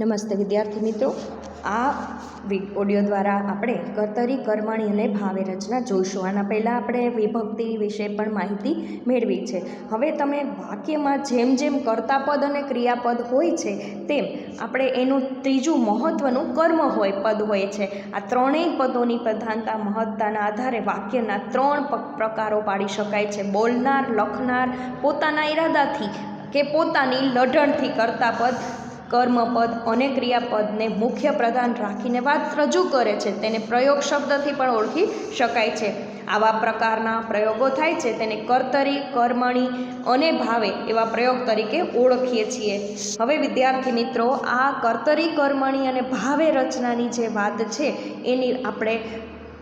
નમસ્તે વિદ્યાર્થી મિત્રો. આ ઓડિયો દ્વારા આપણે કર્તરી કર્મણી અને ભાવે રચના જોઈશું. આના પહેલાં આપણે વિભક્તિ વિશે પણ માહિતી મેળવી છે. હવે તમે વાક્યમાં જેમ જેમ કર્તાપદ અને ક્રિયાપદ હોય છે, તેમ આપણે એનું ત્રીજું મહત્ત્વનું કર્મ હોય, પદ હોય છે. આ ત્રણેય પદોની પ્રધાનતા, મહત્તાના આધારે વાક્યના ત્રણ પ્રકારો પાડી શકાય છે. બોલનાર, લખનાર, પોતાના ઈરાદાથી કે પોતાની લઢણથી કર્તાપદ કર્મપદ અને ક્રિયાપદને મુખ્ય પ્રધાન રાખીને વાત રજૂ કરે છે. તેને પ્રયોગ શબ્દથી પણ ઓળખી શકાય છે. આવા પ્રકારના પ્રયોગો થાય છે તેને કર્તરી, કર્મણી અને ભાવે એવા પ્રયોગ તરીકે ઓળખીએ છીએ. હવે વિદ્યાર્થી મિત્રો, આ કર્તરી, કર્મણી અને ભાવે રચનાની જે વાત છે એની આપણે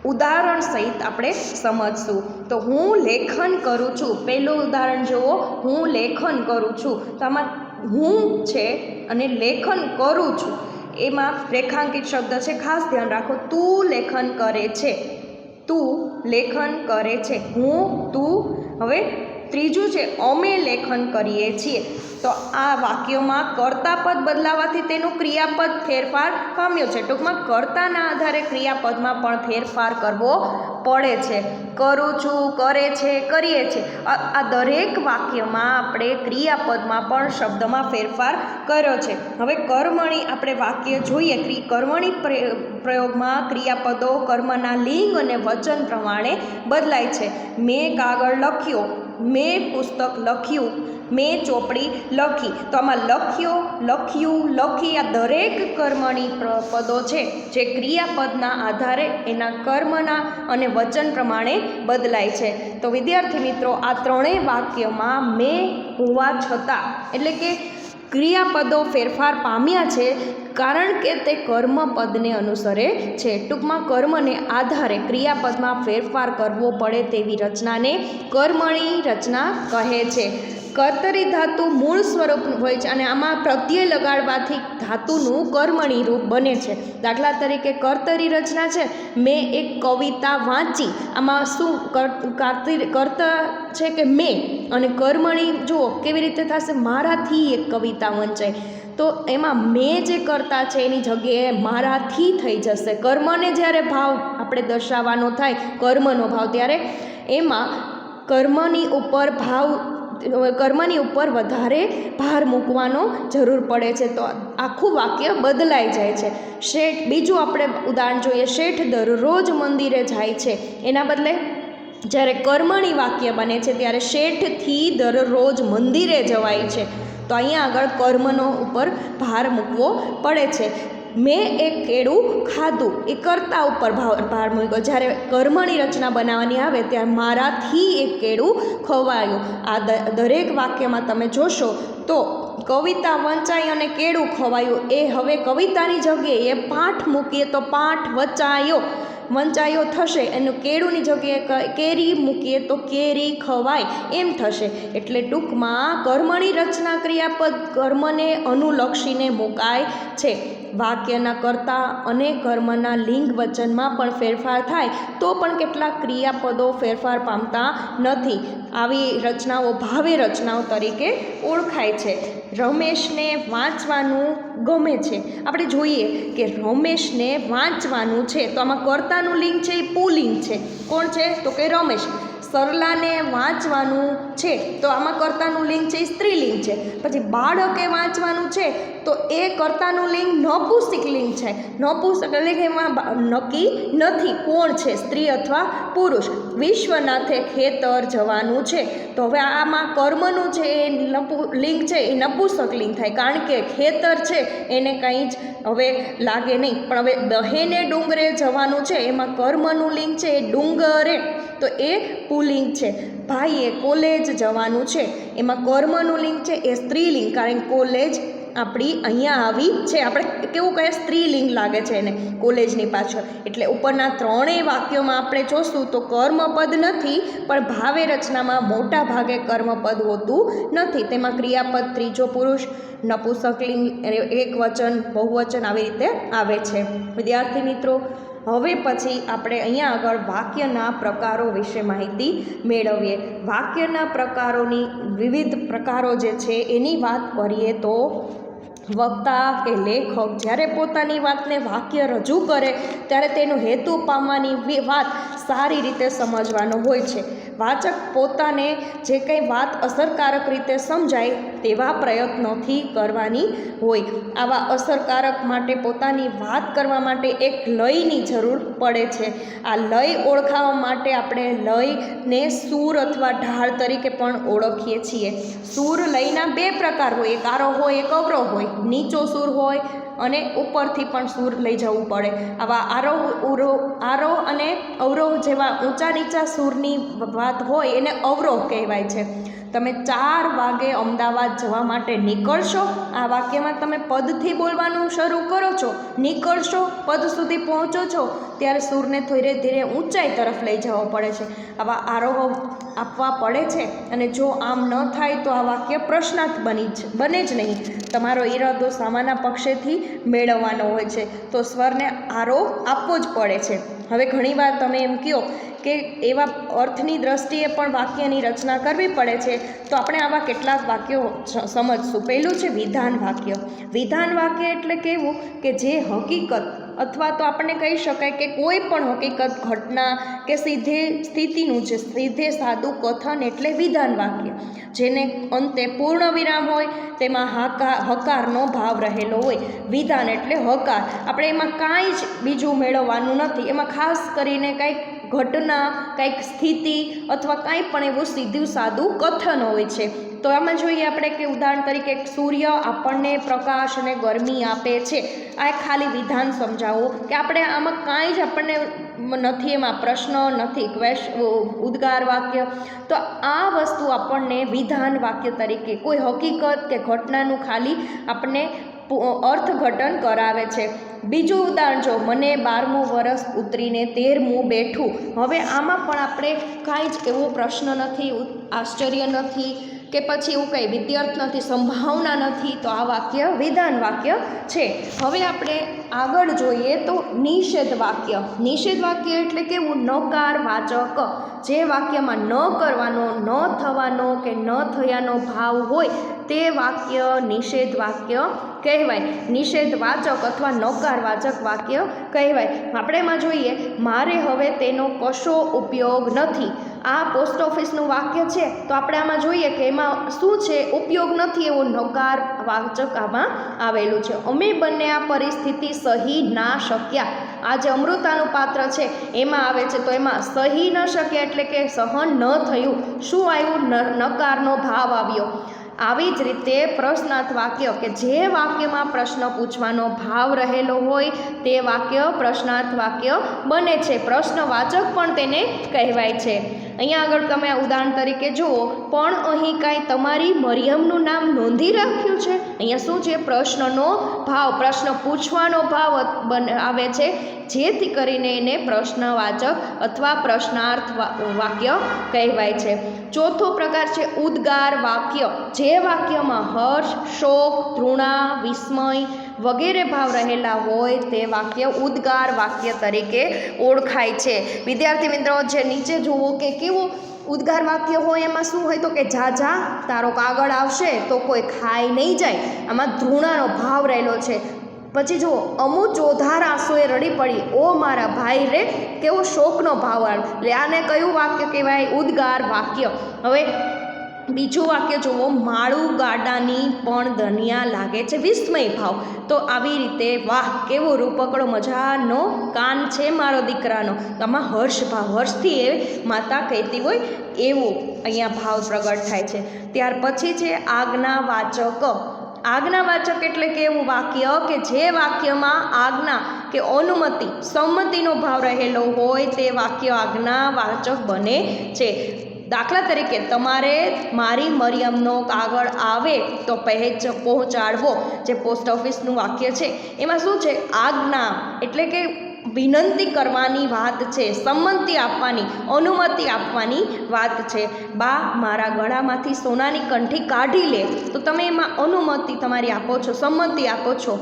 ઉદાહરણ સહિત આપણે સમજશું. તો હું લેખન કરું છું. પહેલું ઉદાહરણ જુઓ. હું લેખન કરું છું. તો આમાં હું છે અને લેખન કરું છું. એમાં રેખાંકિત શબ્દ છે, ખાસ ધ્યાન રાખો, તું લેખન કરે છે. તું લેખન કરે છે. હું, તું, હવે ત્રીજું છે, અમે લેખન કરીએ છીએ. તો આ વાક્યોમાં કર્તાપદ બદલાવાથી તેનું ક્રિયાપદ ફેરફાર પામ્યો છે. ટૂંકમાં કર્તાના આધારે ક્રિયાપદમાં પણ ફેરફાર કરવો પડે છે. કરું છું, કરે છે, કરીએ છીએ. આ દરેક વાક્યમાં આપણે ક્રિયાપદમાં પણ શબ્દમાં ફેરફાર કર્યો છે. હવે કર્મણી આપણે વાક્ય જોઈએ. ક્રિ- કર્મણી પ્ર- પ્રયોગમાં ક્રિયાપદો કર્મના લિંગ અને વચન પ્રમાણે બદલાય છે. મેં કાગળ લખ્યો મેં પુસ્તક લખ્યું, મેં ચોપડી લખી. તો આમાં લખ્યો, લખ્યું, લખી આ દરેક કર્મણી પદો છે, જે ક્રિયાપદના આધારે એના કર્મના અને વચન પ્રમાણે બદલાય છે. તો વિદ્યાર્થી મિત્રો, આ ત્રણેય વાક્યમાં મેં હોવા છતાં, એટલે કે ક્રિયાપદો ફેરફાર પામ્યા છે કારણ કે તે કર્મપદને અનુસરે છે. ટૂંકમાં કર્મને આધારે ક્રિયાપદમાં ફેરફાર કરવો પડે તેવી રચનાને કર્મણી રચના કહે છે. કર્તરી ધાતુ મૂળ સ્વરૂપ હોય છે અને આમાં પ્રત્યય લગાડવાથી ધાતુનું કર્મણી રૂપ બને છે. દાખલા તરીકે કર્તરી રચના છે. મેં એક કવિતા વાંચી. આમાં શું કર્ત છે કે મેં? અને કર્મણી, જુઓ, કેવી રીતે થશે? મારાથી એક કવિતા વંચાય. તો એમાં મેં જે કરતા છે એની જગ્યાએ મારાથી થઈ જશે. કર્મને જ્યારે ભાવ આપણે દર્શાવવાનો થાય, કર્મનો ભાવ, ત્યારે એમાં કર્મની ઉપર ભાવ કર્મની ઉપર વધારે ભાર મૂકવાનો જરૂર પડે છે. તો આખું વાક્ય બદલાઈ જાય છે. શેઠ, બીજું આપણે ઉદાહરણ જોઈએ. શેઠ દરરોજ મંદિરે જાય છે. એના બદલે જ્યારે કર્મણી વાક્ય બને છે, ત્યારે શેઠથી દરરોજ મંદિરે જવાય છે. તો અહીંયા આગળ કર્મનો ઉપર ભાર મૂકવો પડે છે. મેં એક કેળું ખાધું. એ કર્તા ઉપર ભાર મૂક્યો. જ્યારે કર્મની રચના બનાવવાની આવે ત્યારે મારાથી એક કેળું ખવાયું. આ દરેક વાક્યમાં તમે જોશો તો કવિતા વંચાઈ અને કેળું ખવાયું. એ હવે કવિતાની જગ્યાએ પાઠ મૂકીએ તો પાઠ વચાયો. વંચાયો થશે. એનું કેળુંની જગ્યાએ કેરી મૂકીએ તો કેરી ખવાય. એમ થશે. એટલે ટૂંકમાં કર્મની રચના ક્રિયાપદ કર્મને અનુલક્ષીને મુકાય છે. વાક્યના કર્તા અને કર્મના લિંગ વચનમાં પણ ફેરફાર થાય, તો પણ કેટલાક ક્રિયાપદો ફેરફાર પામતા નથી. આવી રચનાઓ ભાવે રચનાઓ તરીકે ઓળખાય છે. રમેશને વાંચવાનું ગમે છે. આપણે જોઈએ કે રમેશને વાંચવાનું છે. તો આમાં કર્તાનું લિંગ છે, એ પુલિંગ છે. કોણ છે? તો કે રમેશ. સરલાને વાંચવાનું છે. તો આમાં કર્તાનું લિંગ છે, એ સ્ત્રીલિંગ છે. પછી બાળકે વાંચવાનું છે, તો એ કર્તાનું લિંગ નપુંસક લિંગ છે. નપુંસક કે એમાં નક્કી નથી કોણ છે, સ્ત્રી અથવા પુરુષ. વિશ્વનાથે ખેતર જવાનું છે. તો હવે આમાં કર્મનું છે, એ નપુ, લિંગ છે, એ નપુંસક લિંગ થાય. કારણ કે ખેતર છે, એને કંઈ જ હવે લાગે નહીં. પણ હવે દહેને ડુંગરે જવાનું છે, એમાં કર્મનું લિંગ છે, એ ડુંગરે. તો એ પુલિંગ છે. ભાઈએ કોલેજ જવાનું છે. એમાં કર્મનું લિંગ છે, એ સ્ત્રીલિંગ, કારણ કે કોલેજ આપણી અહીંયા આવી છે. આપણે કેવું કહે સ્ત્રીલિંગ લાગે છે એને કોલેજની પાછળ. એટલે ઉપરના ત્રણેય વાક્યોમાં આપણે જોશું તો કર્મપદ નથી, પણ ભાવે રચનામાં મોટા ભાગે કર્મપદ હોતું નથી. તેમાં ક્રિયાપદ, ત્રીજો પુરુષ નપુસકલિંગ એક વચન, બહુવચન આવી રીતે આવે છે. વિદ્યાર્થી મિત્રો હવે પછી આપણે અહીંયા આગળ વાક્યના પ્રકારો વિશે માહિતી મેળવીએ. વાક્યના પ્રકારોની વિવિધ પ્રકારો જે છે, એની વાત કરીએ તો વક્તા કે લેખક જ્યારે પોતાની વાતને વાક્ય રજૂ કરે, ત્યારે તેનો હેતુ પામવાની વાત સારી રીતે સમજવાનો હોય છે. વાચક પોતાને જે કંઈ વાત અસરકારક રીતે સમજાય તેવા પ્રયત્નોથી કરવાની હોય. આવા અસરકારક માટે પોતાની વાત કરવા માટે એક લયની જરૂર પડે છે. આ લય ઓળખાવા માટે આપણે લયને સૂર અથવા ઢાળ તરીકે પણ ઓળખીએ છીએ. સૂર લયના બે પ્રકાર હોય. એક આરોહ હોય, એક અવરો હોય. નીચો સૂર હોય અને ઉપરથી પણ સૂર લઈ જવું પડે. આવા આરોહ ઉરો આરોહ અને અવરોહ જેવા ઊંચા નીચા સૂરની વાત હોય એને અવરોહ કહેવાય છે. તમે ચાર વાગે અમદાવાદ જવા માટે નીકળશો. આ વાક્યમાં તમે પદથી બોલવાનું શરૂ કરો છો. નીકળશો, પદ સુધી પહોંચો છો. ત્યારે સૂરને ધીરે ધીરે ઊંચાઈ તરફ લઈ જવો પડે છે. આવા આરોહો આપવા પડે છે. અને જો આમ ન થાય તો આ વાક્ય પ્રશ્નાર્થ બની જ, બને જ નહીં. તમારો ઈરાદો સામાના પક્ષેથી મેળવવાનો હોય છે. તો સ્વરને આરોહ આપવો જ પડે છે. હવે ઘણીવાર તમે એમ કહો કે એવા અર્થની દ્રષ્ટિએ પણ વાક્યની રચના કરવી પડે છે, તો આપણે આવા કેટલાક વાક્યો સમજશું. પહેલું છે વિધાન વાક્ય. વિધાન વાક્ય એટલે કેવું કે જે હકીકત અથવા તો આપણને કહી શકાય કે કોઈ પણ હકીકત, ઘટના કે સીધે સ્થિતિનું છે, સીધે સાદું કથન એટલે વિધાન વાક્ય, જેને અંતે પૂર્ણ વિરામ હોય તેમાં હાકાર હકારનો ભાવ રહેલો હોય. વિધાન એટલે હકાર. આપણે એમાં કાંઈ જ બીજું મેળવવાનું નથી. એમાં ખાસ કરીને કંઈક ઘટના, કંઈક સ્થિતિ અથવા કાંઈ પણ એવું સીધું સાદું કથન હોય છે. તો આમાં જોઈએ આપણે કે ઉદાહરણ તરીકે સૂર્ય આપણને પ્રકાશ અને ગરમી આપે છે. આ ખાલી વિધાન સમજાવો કે આપણે આમાં કાંઈ જ આપણને નથી, એમાં પ્રશ્ન નથી, ક્વેશ ઉદ્ગાર વાક્ય. તો આ વસ્તુ આપણને વિધાન વાક્ય તરીકે કોઈ હકીકત કે ઘટનાનું ખાલી આપણને અર્થઘટન કરાવે છે. બીજું ઉદાહરણ જો મને બારમું વરસ ઉતરીને તેરમું બેઠું, હવે આમાં પણ આપણે કાંઈ જ એવો પ્રશ્ન નથી આશ્ચર્ય નથી કે પછી એવું કંઈ વિદ્યાર્થ નથી સંભાવના નથી, તો આ વાક્ય વિધાન વાક્ય છે. હવે આપણે આગળ જોઈએ તો નિષેધ વાક્ય. નિષેધ વાક્ય એટલે કેવું નકાર વાચક. જે વાક્યમાં ન કરવાનો, ન થવાનો કે ન થયાનો ભાવ હોય, તે વાક્ય નિષેધ વાક્ય કહેવાય. નિષેધ વાચક અથવા નકાર વાચક વાક્ય કહેવાય. આપણે એમાં જોઈએ, મારે હવે તેનો કશો ઉપયોગ નથી. આ પોસ્ટ ઓફિસનું વાક્ય છે, તો આપણે આમાં જોઈએ કે એમાં શું છે, ઉપયોગ નથી એવો નકાર વાચક આમાં આવેલું છે. અમે બંને આ પરિસ્થિતિ સહી ના શક્યા. આ જે અમૃતાનું પાત્ર છે, એમાં આવે છે, તો એમાં સહી ન શક્યા એટલે કે સહન ન થયું. શું આવ્યું? નકારનો ભાવ આવ્યો. આવી જ રીતે પ્રશ્નાર્થ વાક્ય કે જે વાક્યમાં પ્રશ્ન પૂછવાનો ભાવ રહેલો હોય, તે વાક્ય પ્રશ્નાર્થ વાક્ય બને છે. પ્રશ્નવાચક પણ તેને કહેવાય છે. અહીંયા આગળ તમે ઉદાહરણ તરીકે જુઓ, પણ અહીં કાંઈ તમારી મરિયમનું નામ નોંધી રાખ્યું છે? અહીંયા શું છે? પ્રશ્નનો ભાવ, પ્રશ્ન પૂછવાનો ભાવ આવે છે, જેથી કરીને એને પ્રશ્નવાચક અથવા પ્રશ્નાર્થ વાક્ય કહેવાય છે. ચોથો પ્રકાર છે, ઉદ્ગાર વાક્ય, જે વાક્યમાં હર્ષ, શોક, ધૃણા, વિસ્મય વગેરે ભાવ રહેલા હોય તે વાક્ય ઉદ્ગાર વાક્ય તરીકે ઓળખાય છે. વિદ્યાર્થી મિત્રો, જે નીચે જુઓ કે કેવું ઉદ્ગાર વાક્ય હોય એમાં શું હોય તો કે જા જા, તારો કાગળ આવશે તો કોઈ ખાઈ નહીં જાય. આમાં ધૃણાનો ભાવ રહેલો છે. પછી જુઓ અમુ ચોધાર આંસુએ રડી પડી, ઓ મારા ભાઈ રે, કેવો શોકનો ભાવ આવે એટલે આને કયું વાક્ય કહેવાય? ઉદ્ગાર વાક્ય. હવે બીજું વાક્ય જુઓ, માળું ગાડાની પણ ધનિયા લાગે છે. વિસ્મય ભાવ. તો આવી રીતે, વાહ, કેવો રૂપકડો, મજાનો કાન છે મારો દીકરાનો. આમાં હર્ષ ભાવ, હર્ષથી એ માતા કહેતી હોય, એવો અહીંયા ભાવ પ્રગટ થાય છે. ત્યાર પછી છે આજ્ઞા વાચક આજ્ઞા વાચક એટલે કે એવું વાક્ય કે જે વાક્યમાં આજ્ઞા કે અનુમતિ, સંમતિનો ભાવ રહેલો હોય તે વાક્ય આજ્ઞાવાચક બને છે. દાખલા તરીકે તમારે મારી મરિયમનો કાગળ આવે તો પહેચ પહોંચાડવો, જે પોસ્ટ ઓફિસનું વાક્ય છે. એમાં શું છે? આજ્ઞા એટલે કે વિનંતી કરવાની વાત છે, સંમતિ આપવાની, અનુમતિ આપવાની વાત છે. બા, મારા ગળામાંથી સોનાની કંઠી કાઢી લે, તો તમે એમાં અનુમતિ તમારી આપો છો, સંમતિ આપો છો.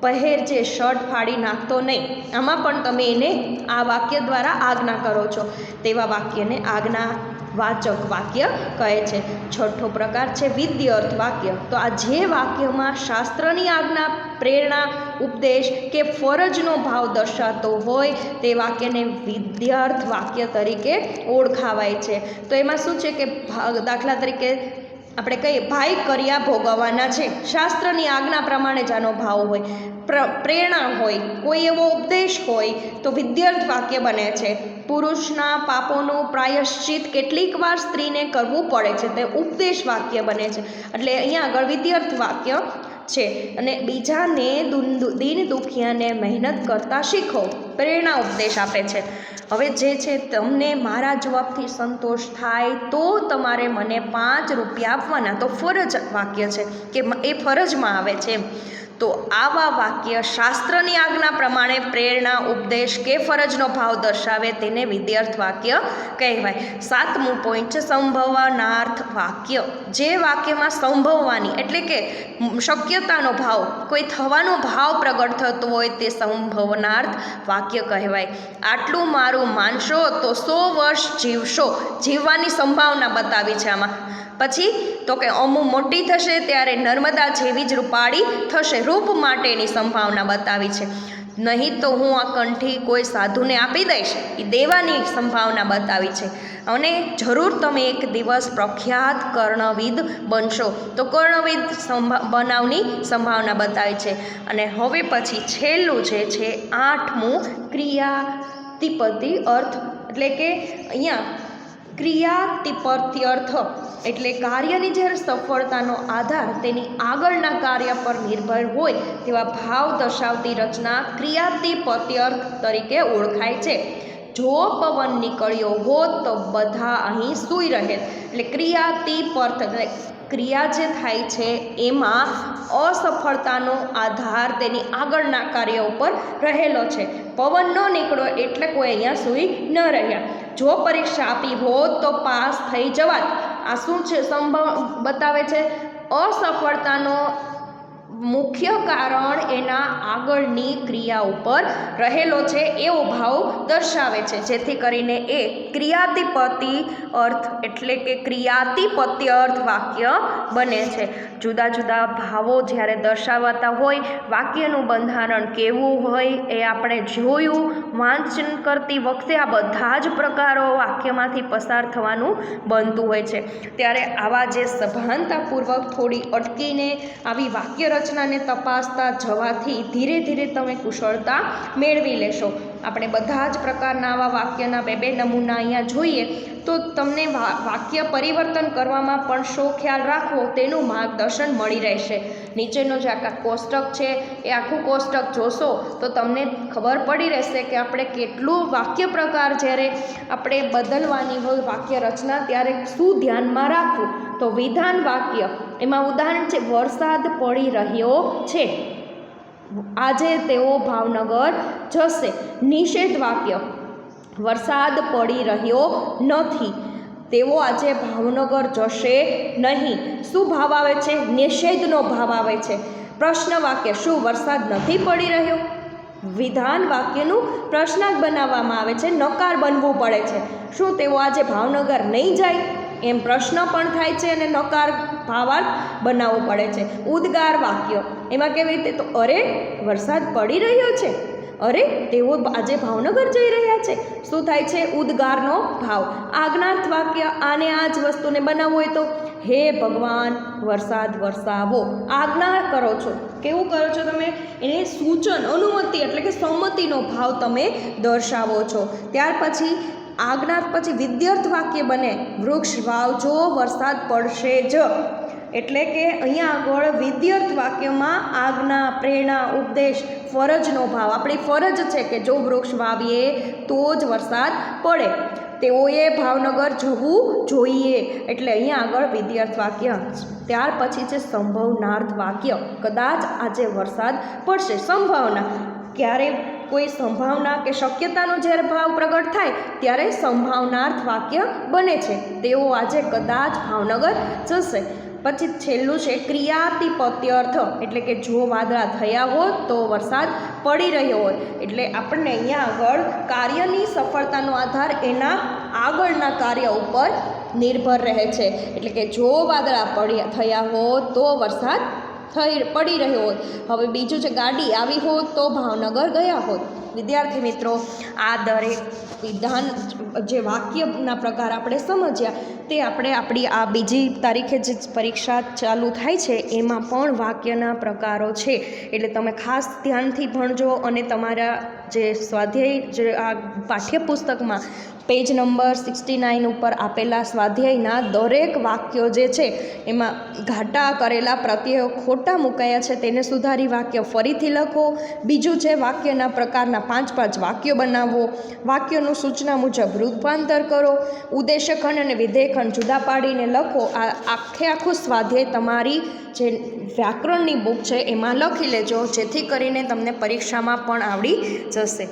પહેર જે શર્ટ ફાડી નાખતો નહીં, આમાં પણ તમે એને આ વાક્ય દ્વારા આજ્ઞા કરો છો. તેવા વાક્યને આજ્ઞા વાચક વાક્ય કહે છે. છઠ્ઠો પ્રકાર છે વિદ્યર્થ વાક્ય. તો આ જે વાક્યમાં શાસ્ત્રની આજ્ઞા, પ્રેરણા, ઉપદેશ કે ફરજનો ભાવ દર્શાતો હોય તે વાક્યને વિદ્યાર્થ વાક્ય તરીકે ઓળખાવાય છે. તો એમાં શું છે કે દાખલા તરીકે આપણે કહીએ, ભાઈ કર્યા ભોગવવાના છે. શાસ્ત્રની આજ્ઞા પ્રમાણે જ આનો ભાવ હોય. પ્રેરણા હોય, કોઈ એવો ઉપદેશ હોય, તો વિદ્યાર્થ વાક્ય બને છે. પુરુષના પાપોનું પ્રાયશ્ચિત કેટલીક વાર સ્ત્રીને કરવું પડે છે, તે ઉપદેશ વાક્ય બને છે. એટલે અહીંયા આગળ વિદ્યાર્થ વાક્ય છે. અને બીજાને દીન દુખિયાને મહેનત કરતા શીખો. પ્રેરણા ઉપદેશ આપે છે. હવે જે છે તમને મારા જવાબથી સંતોષ થાય, તો તમારે મને પાંચ રૂપિયા આપવાના. તો ફરજ વાક્ય છે કે એ ફરજમાં આવે છે એમ. તો આવા વાક્ય શાસ્ત્રની આજ્ઞા પ્રમાણે પ્રેરણા, ઉપદેશ કે ફરજનો ભાવ દર્શાવે તેને વિદ્યાર્થ વાક્ય કહેવાય. સાતમું પોઈન્ટ છે સંભવનાર્થ વાક્ય. જે વાક્યમાં સંભવવાની એટલે કે શક્યતાનો ભાવ, કોઈ થવાનો ભાવ પ્રગટ થતો હોય તે સંભવનાર્થ વાક્ય કહેવાય. આટલું મારું માનશો તો સો વર્ષ જીવશો, જીવવાની સંભાવના બતાવી છે આમાં. પછી તો કે અમુ મોટી થશે ત્યારે નર્મદા જેવી જ રૂપાળી થશે રૂપ માટેની સંભાવના બતાવી છે. નહીં તો હું આ કંઠી કોઈ સાધુને આપી દઈશ, એ દેવાની સંભાવના બતાવી છે. અને જરૂર તમે એક દિવસ પ્રખ્યાત કર્ણવિદ બનશો, તો કર્ણવિદ બનાવની સંભાવના બતાવી છે. અને હવે પછી છેલ્લું જે છે, આઠમું ક્રિયા તિપતિ અર્થ, એટલે કે અહીંયા ક્રિયાતિપર્થી અર્થ એટલે કાર્યની જ્યારે સફળતાનો આધાર તેની આગળના કાર્ય પર નિર્ભર હોય તેવા ભાવ દર્શાવતી રચના ક્રિયાતિપતિ અર્થ તરીકે ઓળખાય છે. જો પવન નીકળ્યો હોત તો બધા અહીં સૂઈ રહે. એટલે ક્રિયાતિપર્થ એટલે ક્રિયા જે થાય છે એમાં અસફળતાનો આધાર તેની આગળના કાર્ય ઉપર રહેલો છે. પવન ન નીકળ્યો એટલે કોઈ અહીંયા સૂઈ ન રહ્યા. જો પરીક્ષા આપી હોત તો પાસ થઈ જવાત. આ શું છે સંભવ બતાવે છે? અસફળતાનો મુખ્ય કારણ એના આગળની ક્રિયા ઉપર રહેલો છે એવો ભાવ દર્શાવે છે. જેથી કરીને એ ક્રિયાતિપતિ અર્થ એટલે કે ક્રિયાતિપત્ય અર્થ વાક્ય બને છે. જુદા જુદા ભાવો જ્યારે દર્શાવાતા હોય, વાક્યનું બંધારણ કેવું હોય એ આપણે જોયું, વાંચન કરતી વખતે આ બધા જ પ્રકારો વાક્યમાંથી પસાર થવાનું બનતું હોય છે. ત્યારે આવા જે સભાનતાપૂર્વક થોડી અટકીને આવી વાક્ય રચનાને તપાસતા જવાથી ધીરે ધીરે તમે કુશળતા મેળવી લેશો. આપણે બધા જ પ્રકારના આવા વાક્યના બે બે નમૂના અહીંયા જોઈએ, તો તમને વાક્ય પરિવર્તન કરવામાં પણ શો ખ્યાલ રાખવો તેનું માર્ગદર્શન મળી રહેશે. નીચેનો જે આખા કોષ્ટક છે, એ આખું કોષ્ટક જોશો, તો તમને ખબર પડી રહેશે કે આપણે કેટલું વાક્ય પ્રકાર જ્યારે આપણે બદલવાની હોય વાક્ય રચના, ત્યારે શું ધ્યાનમાં રાખવું? તો વિધાન વાક્ય, એમાં ઉદાહરણ છે, વરસાદ પડી રહ્યો છે. આજે તેઓ ભાવનગર જશે. નિષેધ વાક્ય વરસાદ પડી રહ્યો નથી. તેઓ આજે ભાવનગર જશે નહીં. શું ભાવ આવે છે? નિષેધનો ભાવ આવે છે. પ્રશ્ન વાક્ય, શું વરસાદ નથી પડી રહ્યો? વિધાન વાક્યનું પ્રશ્નાર્થ બનાવવામાં આવે છે. નકાર બનવું પડે છે. શું તેઓ આજે ભાવનગર નહીં જાય? એમ પ્રશ્ન પણ થાય છે અને નકાર ભાવાર્થ બનાવવો પડે છે. ઉદ્ગાર વાક્ય. એમાં કેવી રીતે તો, અરે, વરસાદ પડી રહ્યો છે. અરે, તેઓ આજે ભાવનગર જઈ રહ્યા છે. શું થાય છે? ઉદ્ગારનો ભાવ. આજ્ઞાર્થ વાક્ય આને આ જ વસ્તુને બનાવવું હોય તો, હે ભગવાન, વરસાદ વરસાવો. આજ્ઞા કરો છો. કેવું કરો છો તમે? એને સૂચન, અનુમતિ એટલે કે સંમતિનો ભાવ તમે દર્શાવો છો. ત્યાર પછી આજ્ઞા પછી વિદ્યાર્થ વાક્ય બને, વૃક્ષ વાવજો, વરસાદ પડશે જ. એટલે કે અહીંયા આગળ વિદ્યાર્થ વાક્યમાં આજ્ઞા પ્રેરણા, ઉપદેશ, ફરજનો ભાવ. આપણી ફરજ છે કે જો વૃક્ષ વાવીએ તો જ વરસાદ પડે. તેઓએ ભાવનગર જવું જોઈએ. એટલે અહીંયા આગળ વિદ્યાર્થ વાક્ય. ત્યાર પછી છે સંભવનાર્થ વાક્ય. કદાચ આજે વરસાદ પડશે. સંભાવના. ક્યારે કોઈ સંભાવના કે શક્યતાનો જ્યારે ભાવ પ્રગટ થાય, ત્યારે સંભાવનાર્થ વાક્ય બને છે. તેઓ આજે કદાચ ભાવનગર જશે. પછી છેલ્લું છે, ક્રિયાતિપત્ય અર્થ. એટલે કે જો વાદળા થયા હોત, તો વરસાદ પડી રહ્યો હોત. એટલે આપણને અહીંયા આગળ કાર્યની સફળતાનો આધાર એના આગળના કાર્ય ઉપર નિર્ભર રહે છે. એટલે કે જો વાદળા પડ્યા, થયા હોત, તો વરસાદ થઈ પડી રહ્યો હોત. હવે બીજું છે ગાડી આવી હોત તો ભાવનગર ગયા હોત. વિદ્યાર્થી મિત્રો, આ દરેક વિધાન જે વાક્યના પ્રકાર આપણે સમજ્યા. તે આપણે આપણી આ બીજી તારીખે જે પરીક્ષા ચાલુ થાય છે, એમાં પણ વાક્યના પ્રકારો છે. એટલે તમે ખાસ ધ્યાનથી ભણજો અને તમારા જે સ્વાધ્યાય, જે આ પાઠ્યપુસ્તકમાં પેજ નંબર સિક્સટી નાઇન ઉપર આપેલા સ્વાધ્યાયના દરેક વાક્યો જે છે, એમાં ઘાટા કરેલા, પ્રત્યયો ખોટા મુકાયા છે, તેને સુધારી વાક્ય ફરીથી લખો. બીજું છે વાક્યના પ્રકારના પાંચ પાંચ વાક્યો બનાવો. વાક્યોનું સૂચના મુજબ રૂપાંતર કરો. ઉદ્દેશ્યખંડ અને વિધેય ખંડ જુદા પાડીને લખો. આ આખે આખું સ્વાધ્યાય તમારી જે વ્યાકરણની બુક છે એમાં લખી લેજો, જેથી કરીને તમને પરીક્ષામાં પણ આવડી જશે.